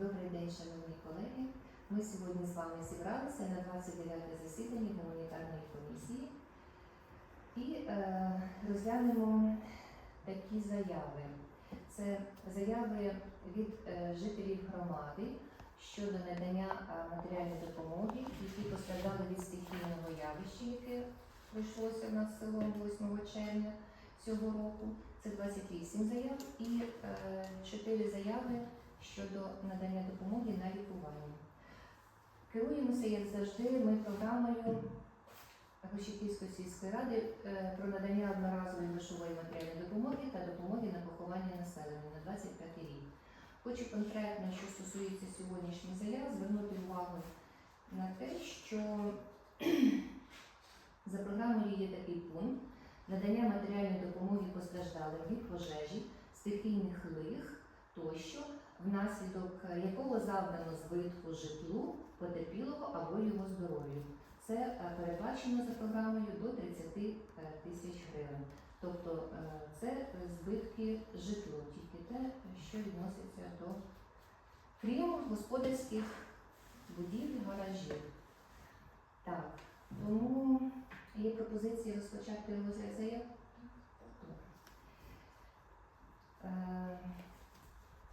Добрий день, шановні колеги. Ми сьогодні з вами зібралися на 29 засідання гуманітарної комісії і е, розглянемо такі заяви. Це заяви від е, жителів громади щодо надання е, матеріальної допомоги, які постраждали від стихійного явища, яке прийшлося в нас селом 8 червня цього року. Це 28 заяв і е, 4 заяви щодо надання допомоги на лікування. Керуємося, як завжди, ми програмою Гощиківської сільської ради е, про надання одноразової грошової матеріальної допомоги та допомоги на поховання населення на 25 рік. Хочу конкретно, що стосується сьогоднішніх заяв, звернути увагу на те, що за програмою є такий пункт надання матеріальної допомоги постраждалим від пожежі, стихійних лих тощо, внаслідок якого завдано збитку житлу потерпілого або його здоров'ю. Це е, передбачено за програмою до 30 тисяч гривень. Тобто е, це збитки житлу, тільки те, що відноситься до крім господарських будівель, гаражів. Так, тому є пропозиція розпочати розгляд заяв.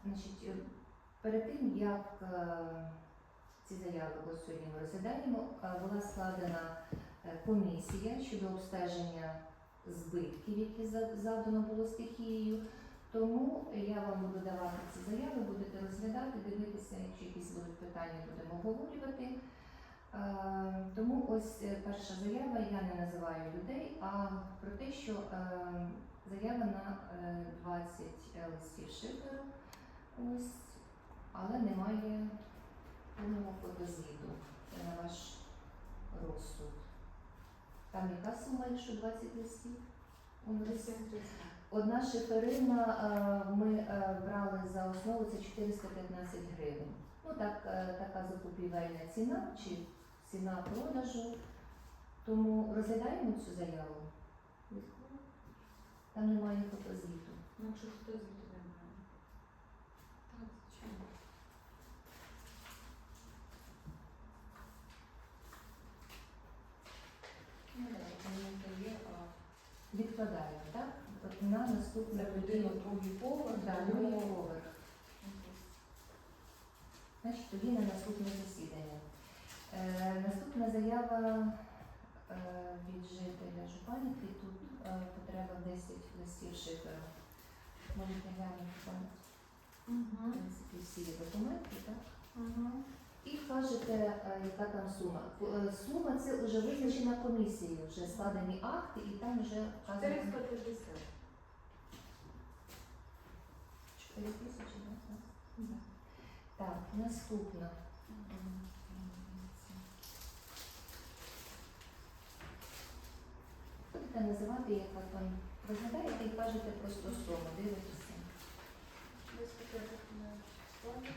Значить, е, перед тим, як е, ці заяви ось сьогодні ми розглядаємо, е, була складена комісія щодо обстеження збитків, які завдано було стихією. Тому я вам буду давати ці заяви, будете розглядати, дивитися, якщо якісь будуть питання, будемо обговорювати. Тому ось перша заява, я не називаю людей, а про те, що заява на е, 20 листів шиферу, ось, але немає повного фотозвіту. Це на ваш розсуд. Там яка сума, якщо 20 листів? Одна шиферина е, ми е, брали за основу це 415 гривень. Ну так, е, така закупівельна ціна чи ціна продажу. Тому розглядаємо цю заяву. Там немає фотозвіту. Ну, якщо хтось звідти немає. Так, звичайно. Ну, да, документи є, а Відкладаємо, так? На наступне за людину другий поверх, Да, другий поверх. Значить, тоді на наступне засідання. Е, наступна заява е, від жителя Жупанівки. Тут е, потреба 10 листів шиферу. Можете глянути там, в принципі, всі документи, так? Мгм. І кажете, е, яка там сума. Е, Сума це вже визначена комісією, вже складені акти, і там вже вказано 450. 4 тисячі, так? Так, наступна. Будете називати, яка там розглядаєте і кажете просто суму, дивитеся. Десь таке документ складено.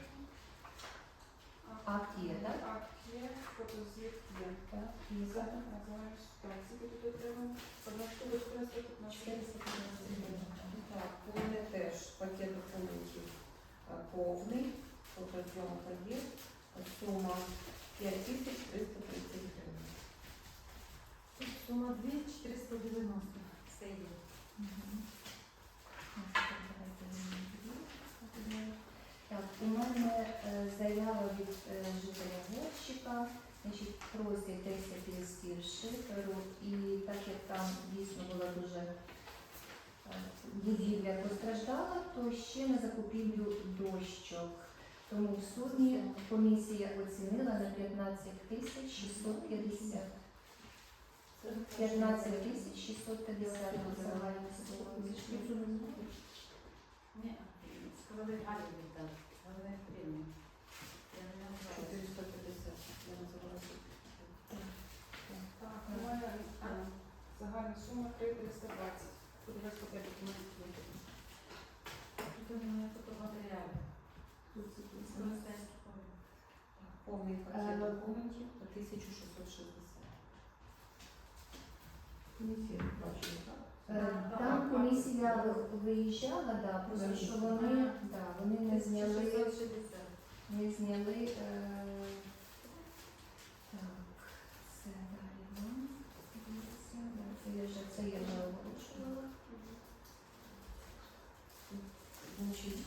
Акт є, так? Акт є, фотозвіт є. Так, називаєш ситуацію, яку тут отримав. Одна штука 415 415 гривень. Так, у мене теж пакет документів повний, фотозйомка є, сума 5330 гривень. Сума 2490. Все є. Так, у мене заява від е, жителя Горщика, значить, просять 10 листів шиферу, і так як там дійсно була дуже е, будівля постраждала, то ще на закупівлю дощок. Тому в сумі комісія оцінила на 15 тисяч 650. 15 тисяч 650 загальна сума. Ні, сказали Галя віддав. Сказали премію. Я не знаю. 450, я називала Так, немає а, загальна сума 3320. Тут весь пакет документів є. Тут немає фотоматеріалів. Мистецький погляд. Повний Е, пакет документів по 1660. Комісія бачила, так? Е, Там комісія виїжджала, да, просто що вони, да, вони не зняли, 660. не зняли. Е, так, це далі вам. Дивіться, да, Це я вже це я вже оголошувала. Значить,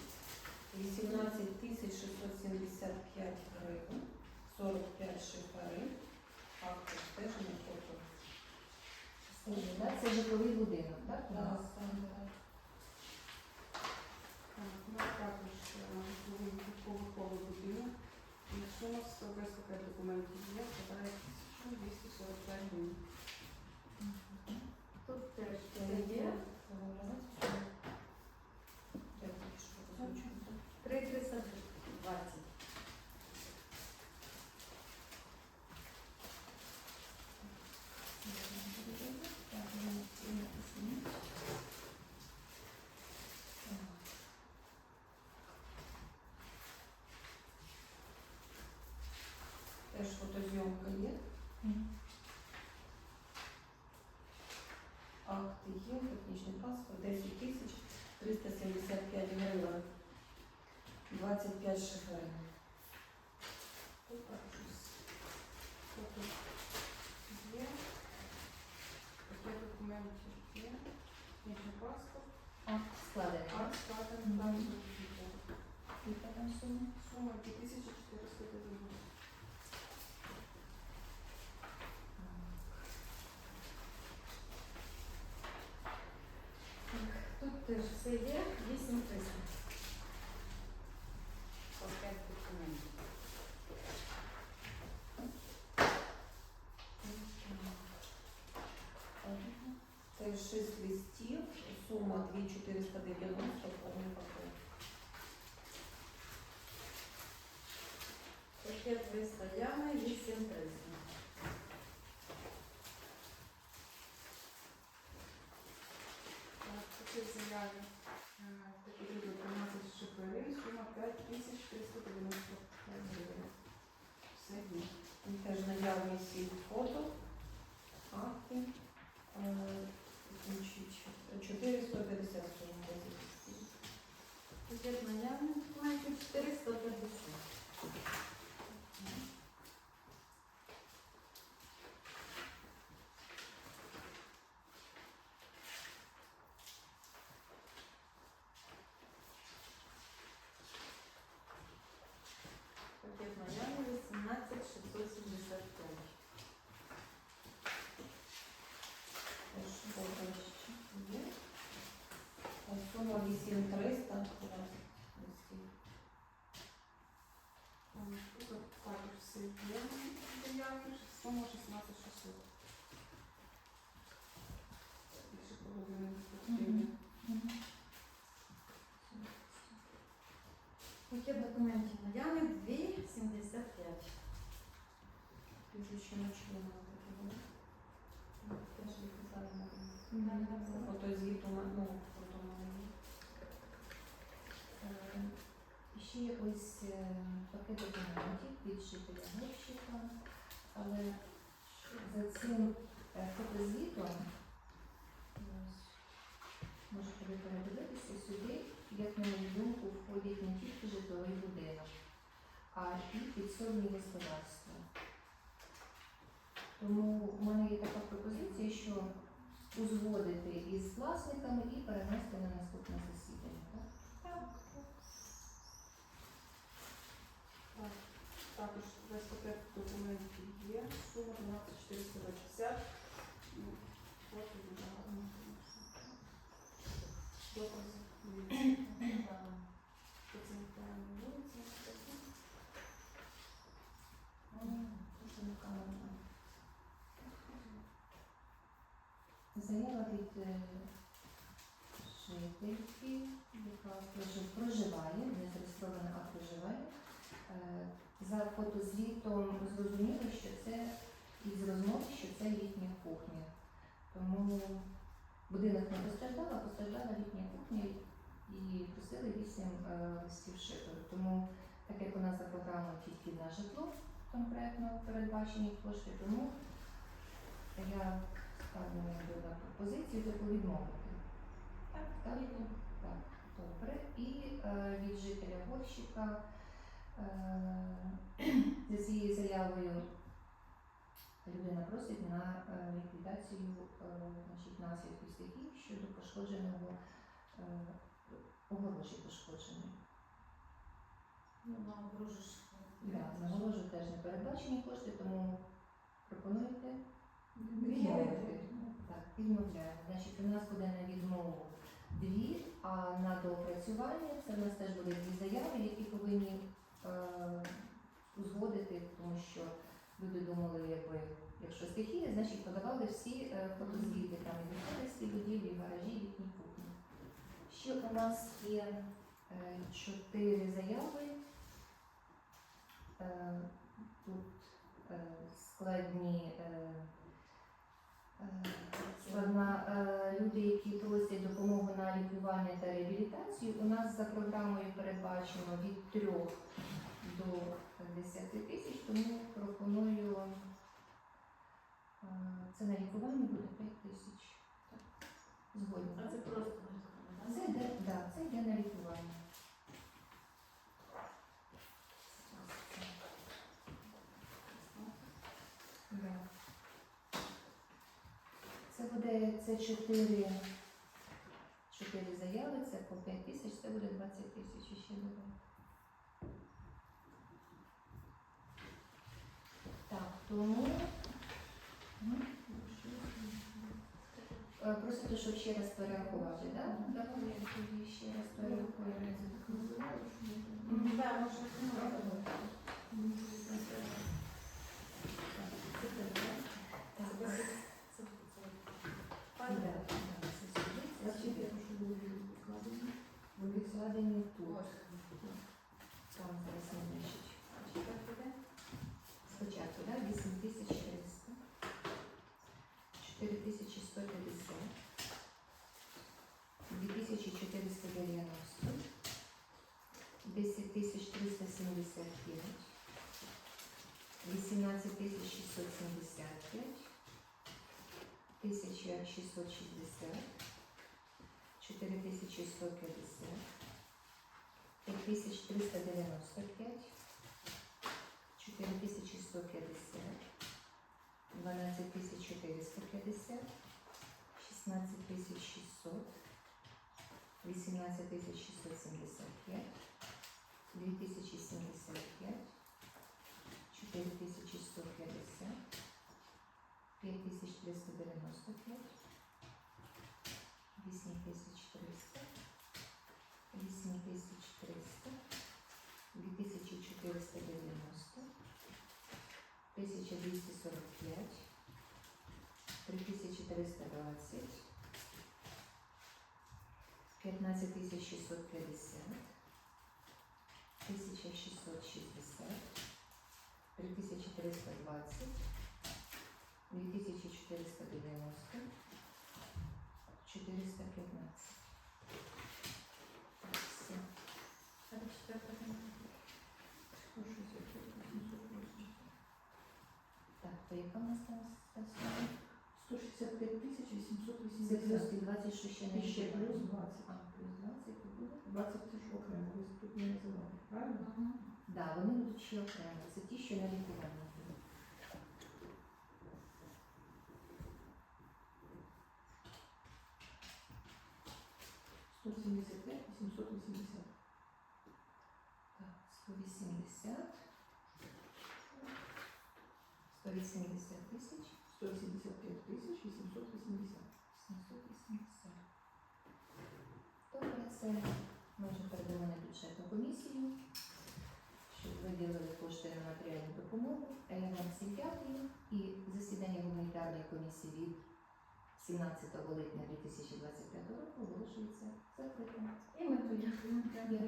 18 тисяч 675 гривень, 45 шиферин, акт обстеження фото. Скажи, да? Це житловий будинок, так? у нас? Так, у нас також новий поверховий будинок. І сума з весь пакет документів є, складає 1245 гривень. Тут теж Це це є? є. Я тільки що озвучила. 3320. Так, ну, це написано. Так. Теж фотозйомка є, Мгм. акти є, технічний паспорт, 10 тисяч 375 гривень, 25 шиферин. Тут також фото є, є, паспорт, Акт складений. акт складений Яка там сума? сума 2490. Тут теж все є. 8300. Пакет документів. Це 6 листів, сума 2490, повний пакет. Пакет вистоями 8300. Так, Такі заяви е, потрібно 13 шиферин, сума 5395 7300. Тут також все є дев'ятки, 16 600. Більше половини потрібно. Пакет документів Маяни 2,75. Прізвище Мочилина таке було. Теж їх писали. Ото звіту, ну, Ще ось е, пакет документів від жителя Гольщика, але за цим е, фотозвітом можете ви передивитися сюди, як на мою думку, входять не тільки житловий будинок, а і підсобні господарства. Тому в мене є така пропозиція, що узгодити із власниками і перенести на наступне засідання. Так? Так, Також весь пакет документів є, сума 12460. Ну, Фото дуже гарно, звісно. Докази лукаво. Заява від е, жительки, яка проживає, не зареєстрована, а проживає. Е, За фотозвітом зрозуміло, що це із розмови, що це літня кухня. Тому будинок не постраждав, а постраждала літня кухня і просили вісім е, листів шиферу. Тому, так як у нас за програмою тільки на житло конкретно передбачені кошти, тому я ставлю на пропозицію таку відмовити. Так, так, так, добре. І е, від жителя Горщика За цією заявою людина просить на е, ліквідацію е, значить, наслідків стихій щодо пошкодженого е, огорожі пошкодженої. Ну, на огорожу ж. Да, на огорожу теж не передбачені кошти, тому пропонуєте Відмовити. Так, відмовляємо. Значить, у нас буде на відмову дві, а на доопрацювання це в нас теж буде дві заяви, які повинні е, узгодити, тому що люди думали, якби, якщо стихія, значить подавали всі е, фотозвіти, там і господарські будівлі, і гаражі, їхні кухні. Ще у нас є е, чотири заяви. Е, тут е, складні. Е, Е, Складна е, люди, які просять допомогу на лікування та реабілітацію. У нас за програмою передбачено від 3 до 10 тисяч, тому пропоную е, це на лікування буде 5 тисяч. Згодні. А це просто не Це йде, да, це йде на лікування. Да. Це буде це 4, 4 заяви, це по 5 тисяч, це буде 20 тисяч ще добре. Так, тому просто Е, щоб ще раз перерахувати, так? Да? Давай я тоді ще раз перерахую. Мгм, Да, може, ну, Так, Це так. це- Да, да, це сюди, це сюди. Вони відкладені тут. Там зараз не значить. четвертий день. Спочатку, да, 8300, 4150, 2490, 10375, 18675, 1660, 4150, 5395, 4150, 12450, 16600, 18675, 2075, 4150, 5395, 8300, 8300, 2490, 1245, 3320, 15650, 1660, 3320, 2490, 415. Так. А то яка у нас там та сума? 165 тисяч Це 880. плюс ті 20, що ще плюс 20. А, плюс 20 то буде? 20 тисяч окремо, ви тут не називали, правильно? Да, вони будуть ще окремо. Це ті, що на лікування. Сто сімдесят п'ять, вісімсот вісімдесят. Так, 180. 180 тисяч. 175 тисяч 880. 780. Добре, це ми вже передали на бюджетну комісію, щоб виділили кошти на матеріальну допомогу. елемент дякую. І засідання гуманітарної комісії від 17 липня 2025 року оголошується закритим. І ми. Дякую.